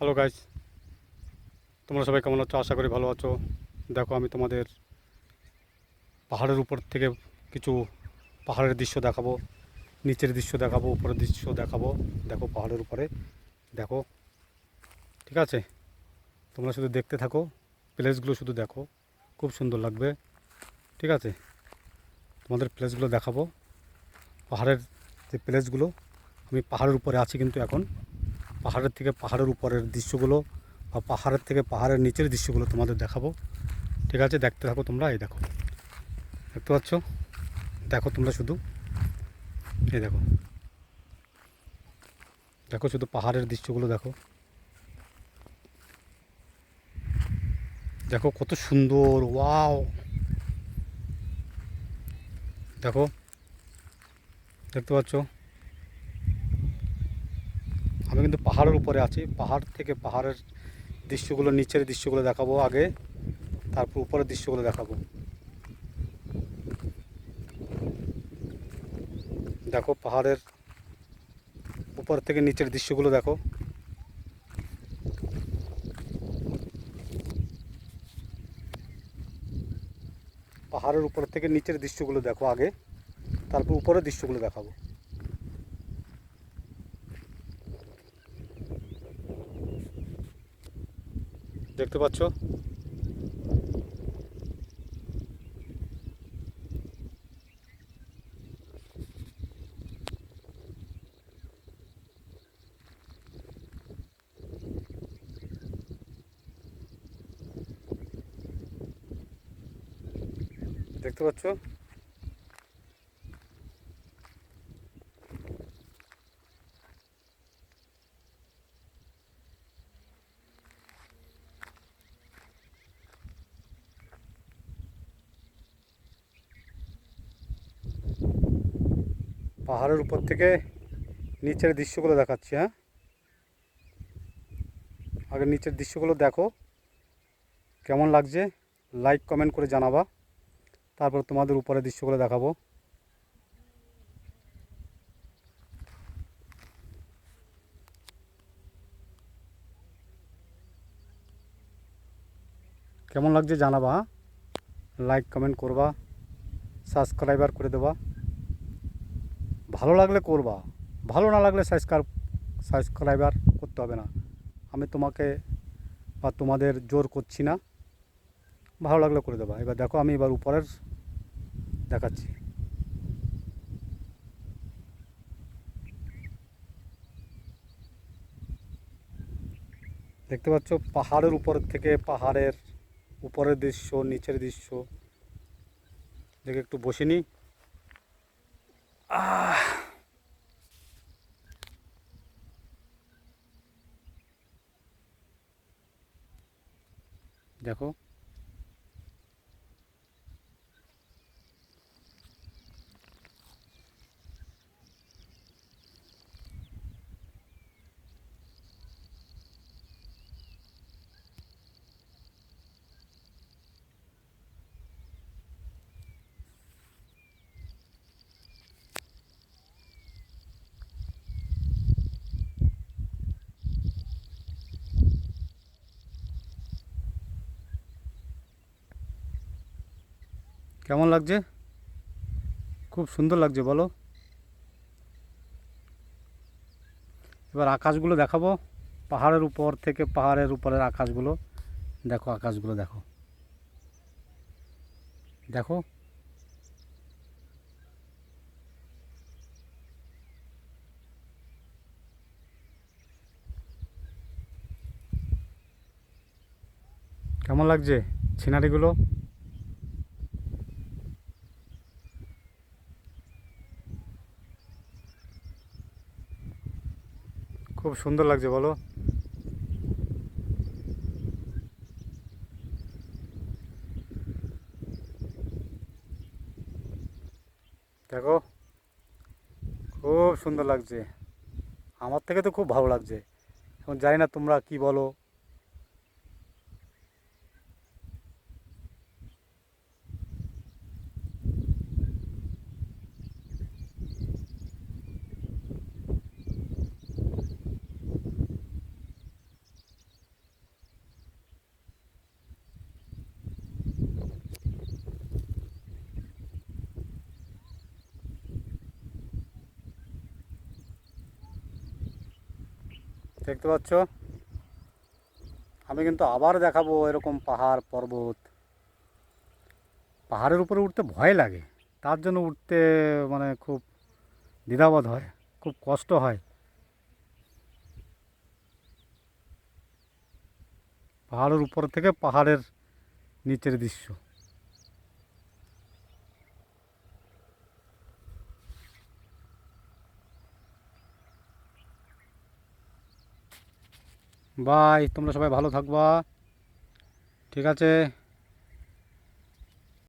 Hello guys তোমরা সবাই কেমন আছো? আশা করি ভালো আছো। দেখো, আমি তোমাদের পাহাড়ের উপর থেকে কিছু পাহাড়ের দৃশ্য দেখাবো, নিচের দৃশ্য দেখাবো, উপরের দৃশ্য দেখাবো, দেখো পাহাড়ের উপরে, দেখো। ঠিক আছে? তোমরা শুধু দেখতে থাকো, প্লেসগুলো শুধু দেখো, খুব সুন্দর লাগবে। ঠিক আছে? তোমাদের প্লেসগুলো দেখাবো। পাহাড়ের যে প্লেসগুলো, আমি পাহাড়ের উপরে আছি কিন্তু এখন। পাহাড়ের থেকে পাহাড়ের উপরের দৃশ্যগুলো বা পাহাড়ের থেকে পাহাড়ের নিচের দৃশ্যগুলো তোমাদের দেখাবো। ঠিক আছে? দেখতে থাকো তোমরা, এই দেখো। দেখতে পাচ্ছ? দেখো তোমরা শুধু। এই দেখো। দেখো শুধু পাহাড়ের দৃশ্যগুলো দেখো। দেখো কত সুন্দর, ওয়াও! দেখো। দেখতে পাচ্ছ? আমি কিন্তু পাহাড়ের উপরে আছি। পাহাড় থেকে পাহাড়ের দৃশ্যগুলো, নিচের দৃশ্যগুলো দেখাবো আগে, তারপর উপরের দৃশ্যগুলো দেখাবো। দেখো পাহাড়ের উপর থেকে নিচের দৃশ্যগুলো দেখো। পাহাড়ের উপর থেকে নিচের দৃশ্যগুলো দেখো আগে, তারপর উপরের দৃশ্যগুলো দেখাবো। দেখতে পাচ্ছ দেখতে পাচ্ছ পাহাড়ের উপর থেকে নিচের দৃশ্যগুলো দেখাচ্ছি হ্যাঁ? আগে নিচের দৃশ্যগুলো দেখো, কেমন লাগছে? লাইক কমেন্ট করে জানাবা। তারপর তোমাদের উপরে দৃশ্যগুলো দেখাবো। কেমন লাগছে জানাবা হ্যাঁ? লাইক কমেন্ট করবা সাবস্ক্রাইবার করে দেবা। ভালো লাগলে করবা, ভালো না লাগলে সাবস্ক্রাইব, সাবস্ক্রাইবার করতে হবে না। আমি তোমাকে বা তোমাদের জোর করছি না, ভালো লাগলে করে দেবা। এবার দেখো, আমি এবার উপরের দেখাচ্ছি। দেখতে পাচ্ছ, পাহাড়ের উপর থেকে পাহাড়ের উপরের দৃশ্য, নিচের দৃশ্য। দেখে একটু বসে নি। আহ দেখো কেমন লাগছে? খুব সুন্দর লাগছে, বলো। এবার আকাশগুলো দেখাবো। পাহাড়ের উপর থেকে পাহাড়ের উপরের আকাশগুলো। দেখো আকাশগুলো দেখো। দেখো। কেমন লাগছে সিনারিগুলো খুব সুন্দর লাগছে, বলো। দেখো, খুব সুন্দর লাগছে। আমার থেকে তো খুব ভালো লাগছে। এখন জানি না তোমরা কি বলো। দেখতে পাচ্ছ? আমি কিন্তু আবার দেখাবো এরকম পাহাড় পর্বত। পাহাড়ের উপরে উঠতে ভয় লাগে। তার জন্য উঠতে মানে খুব দ্বিধাবোধ হয়, খুব কষ্ট হয়। পাহাড়ের উপর থেকে পাহাড়ের নিচের দৃশ্য। বাই তোমরা সবাই ভালো থাকবা। ঠিক আছে?